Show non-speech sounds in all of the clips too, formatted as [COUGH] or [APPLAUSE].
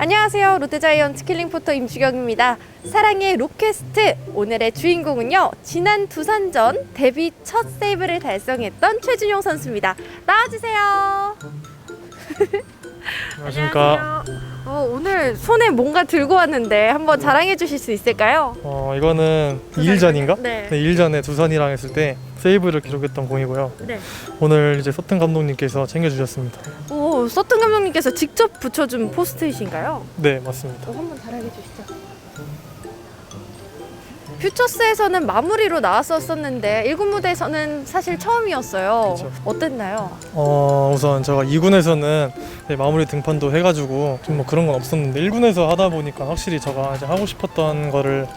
안녕하세요. 롯데자이언츠 킬링포터 임주경입니다. 사랑의 로켓스트 오늘의 주인공은요. 지난 두산전 데뷔 첫 세이브를 달성했던 최준용 선수입니다. 나와주세요. [LAUGHS] 안녕하십니까. 오늘 손에 뭔가 들고 왔는데 한번 자랑해 주실 수 있을까요? 어 이거는 2일 전인가? 네. 네, 2일 전에 두산이랑 했을 때 세이브를 기록했던 공이고요. 네. 오늘 이제 서튼 감독님께서 챙겨주셨습니다. 오, 서튼 감독님께서 직접 붙여준 포스트잇인가요? 네, 맞습니다. 어, 한번 자랑해 주시죠. 퓨처스에서는 마무리로 나왔었었는데 1군 무대에서는 사실 처음이었어요. 그쵸. 어땠나요? 어 우선 제가 2군에서는 마무리 등판도 해가지고 좀 뭐 그런 건 없었는데 1군에서 하다 보니까 확실히 제가 이제 하고 싶었던 거를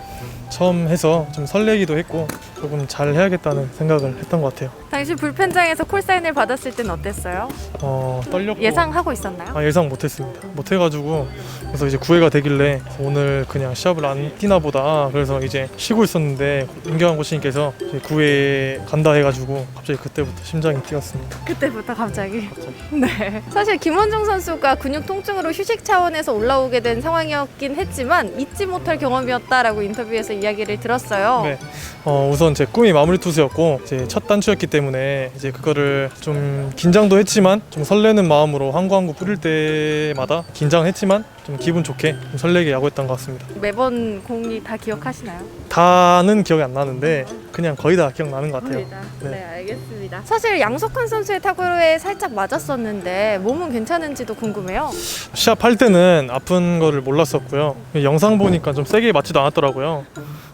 처음 해서 좀 설레기도 했고 조금 잘 해야겠다는 생각을 했던 것 같아요. 당시 불펜장에서 콜사인을 받았을 땐 어땠어요? 어 떨렸고 예상하고 있었나요? 아, 예상 못했습니다. 못해가지고 그래서 이제 구회가 되길래 오늘 그냥 시합을 안 뛰나 보다. 그래서 이제 쉬고 있었는데 임경환 코치님께서 이제 구회에 간다 해가지고 갑자기 그때부터 심장이 뛰었습니다. 그때부터 갑자기. 네. 사실 김원중 선수가 근육 통증으로 휴식 차원에서 올라오게 된 상황이었긴 했지만 잊지 못할 경험이었다라고 인터뷰에서 이야기를 들었어요. 네. 어, 우선 제 꿈이 마무리 투수였고 이제 첫 단추였기 때문에 이제 그거를 좀 긴장도 했지만 좀 설레는 마음으로 한구 한구 뿌릴 때마다 긴장했지만 좀 기분 좋게 좀 설레게 야구했던 것 같습니다. 매번 공이 다 기억하시나요? 다는 기억이 안 나는데 그냥 거의 다 기억나는 것 같아요. 네. 네. 알겠습니다. 사실 양석환 선수의 타구에 살짝 맞았었는데 몸은 괜찮은지도 궁금해요. 시합할 때는 아픈 거를 몰랐었고요. 영상 보니까 좀 세게 맞지도 않았더라고요.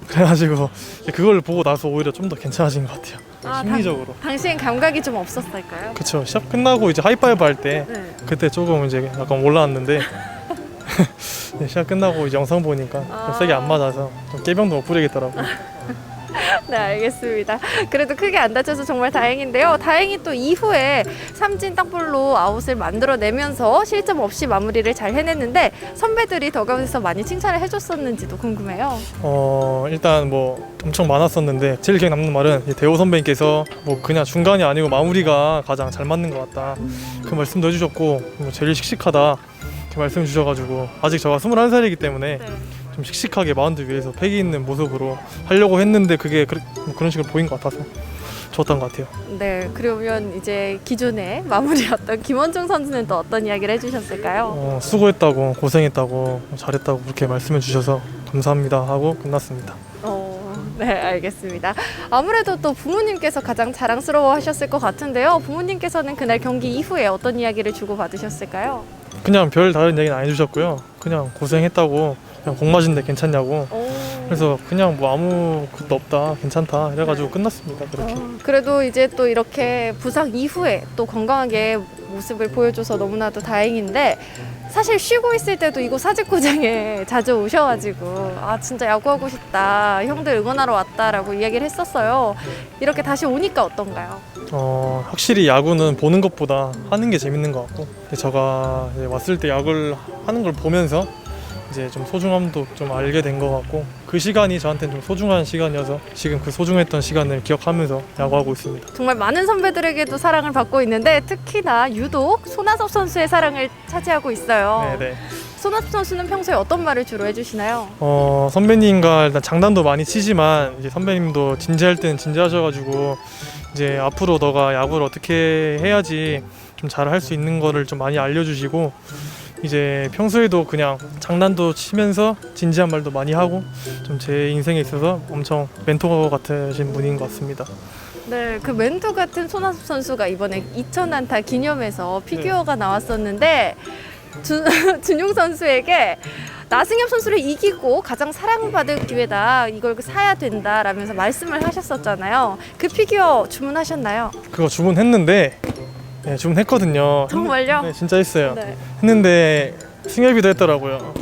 그래가지고 그걸 보고 나서 오히려 좀 더 괜찮아진 것 같아요. 아, 심리적으로. 당시엔 감각이 좀 없었을까요? 그쵸. 시합 끝나고 이제 하이파이브 할 때 네. 그때 조금 이제 약간 올라왔는데 [LAUGHS] 네, 시합 끝나고 이제 영상 보니까 좀 아. 세게 안 맞아서 좀 깨병도 못 부리겠더라고 요. [LAUGHS] [LAUGHS] 네, 알겠습니다. 그래도 크게 안 다쳐서 정말 다행인데요. 다행히 또 이후에 삼진 땅볼로 아웃을 만들어내면서 실점 없이 마무리를 잘 해냈는데 선배들이 더가웃에서 많이 칭찬을 해줬었는지도 궁금해요. 어 일단 뭐 엄청 많았었는데 제일 기억 남는 말은 이제 대호 선배님께서 뭐 그냥 중간이 아니고 마무리가 가장 잘 맞는 것 같다 그 말씀도 해주셨고 뭐 제일 씩씩하다 이렇게 말씀 주셔가지고 아직 제가 21살이기 때문에 좀 씩씩하게 마운드 위에서 패기 있는 모습으로 하려고 했는데 그게 그, 뭐 그런 식으로 보인 것 같아서 좋았던 것 같아요. 네, 그러면 이제 기존에 마무리였던 김원중 선수는 또 어떤 이야기를 해주셨을까요? 어, 수고했다고 고생했다고 잘했다고 그렇게 말씀해 주셔서 감사합니다 하고 끝났습니다. 어, 네, 알겠습니다. 아무래도 또 부모님께서 가장 자랑스러워 하셨을 것 같은데요. 부모님께서는 그날 경기 이후에 어떤 이야기를 주고 받으셨을까요? 그냥 별 다른 얘기는 안 해주셨고요. 그냥 고생했다고 그냥 공 맞은데 괜찮냐고 오. 그래서 그냥 뭐 아무 것도 없다 괜찮다 이래가지고 끝났습니다 그렇게 어, 그래도 이제 또 이렇게 부상 이후에 또 건강하게 모습을 보여줘서 너무나도 다행인데 사실 쉬고 있을 때도 이곳 사직구장에 [LAUGHS] 자주 오셔가지고 아 진짜 야구하고 싶다 형들 응원하러 왔다라고 이야기를 했었어요 이렇게 다시 오니까 어떤가요? 어, 확실히 야구는 보는 것보다 하는 게 재밌는 것 같고 근데 제가 이제 왔을 때 야구를 하는 걸 보면서 이제 좀 소중함도 좀 알게 된 것 같고 그 시간이 저한테는 좀 소중한 시간이어서 지금 그 소중했던 시간을 기억하면서 야구하고 있습니다. 정말 많은 선배들에게도 사랑을 받고 있는데 특히나 유독 손아섭 선수의 사랑을 차지하고 있어요. 네네. 손아섭 선수는 평소에 어떤 말을 주로 해주시나요? 어, 선배님과 일단 장난도 많이 치지만 이제 선배님도 진지할 때는 진지하셔가지고 이제 앞으로 너가 야구를 어떻게 해야지 좀 잘 할 수 있는 거를 좀 많이 알려주시고 이제 평소에도 그냥 장난도 치면서 진지한 말도 많이 하고 좀 제 인생에 있어서 엄청 멘토 같으신 분인 것 같습니다. 네, 그 멘토 같은 손아섭 선수가 이번에 2,000 안타 기념해서 피규어가 나왔었는데 준, [LAUGHS] 준용 선수에게 나승엽 선수를 이기고 가장 사랑받을 기회다. 이걸 사야 된다라면서 말씀을 하셨었잖아요. 그 피규어 주문하셨나요? 그거 주문했는데 네, 주문했거든요. 정말요? 네, 진짜 했어요. 네. 했는데 승엽이도 했더라고요.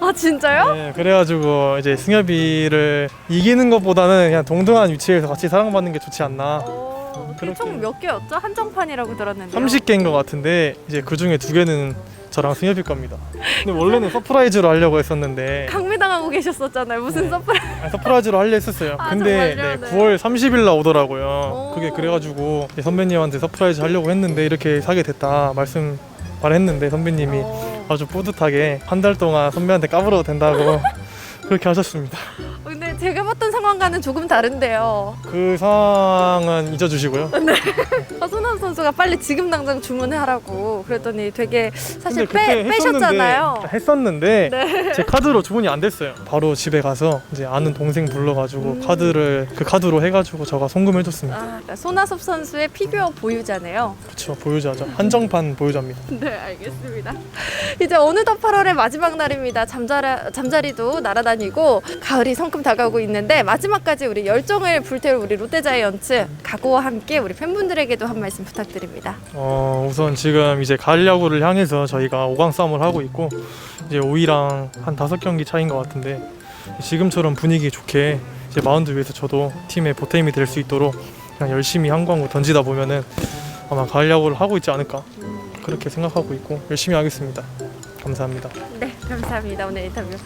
아 진짜요? 네, 그래가지고 이제 승엽이를 이기는 것보다는 그냥 동등한 위치에서 같이 사랑받는 게 좋지 않나. 어, 그렇게- 총몇 개였죠? 한정판이라고 들었는데. 30개인 것 같은데 이제 그 중에 두 개는 저랑 승엽이 겁니다. 근데 원래는 서프라이즈로 하려고 했었는데 강미당하고 계셨었잖아요. 무슨 네. 서프라이즈. 아니, 서프라이즈로 하려 했었어요. 아, 근데 정말요? 네, 네. 9월 30일 날 오더라고요. 오. 그게 그래가지고 이제 선배님한테 서프라이즈 하려고 했는데 이렇게 사게 됐다 말씀 말했는데 선배님이 어. 아주 뿌듯하게 한 달 동안 선배한테 까불어도 된다고 [LAUGHS] 그렇게 하셨습니다. 상황과는 조금 다른데요. 그 상황은 잊어주시고요. [LAUGHS] 허순환 선수가 빨리 지금 당장 주문하라고 그랬더니 되게 사실 근데 그때 빼, 빼셨잖아요. 했었는데 제 카드로 주문이 안 됐어요. 바로 집에 가서 이제 아는 동생 불러가지고 음. 카드를 그 카드로 해가지고 저가 송금해줬습니다. 아, 그러니까 손아섭 선수의 피규어 보유자네요. 그렇죠 보유자죠. 한정판 보유자입니다. 네, 알겠습니다. 이제 어느덧 8월의 마지막 날입니다. 잠자라, 잠자리도 날아다니고 가을이 성큼 다가오고 있는데 마지막 까지 우리 열정을 불태울 우리 롯데자이언츠 각오와 함께 우리 팬분들에게도 한 말씀 부탁드립니다. 어 우선 지금 이제 가을 야구를 향해서 저희가 5강 싸움을 하고 있고 이제 5위랑 한 다섯 경기 차인 것 같은데 지금처럼 분위기 좋게 이제 마운드 위에서 저도 팀의 보탬이 될 수 있도록 그냥 열심히 한 광고 던지다 보면은 아마 가을 야구를 하고 있지 않을까 그렇게 생각하고 있고 열심히 하겠습니다. 감사합니다. 네, 감사합니다. 오늘 인터뷰.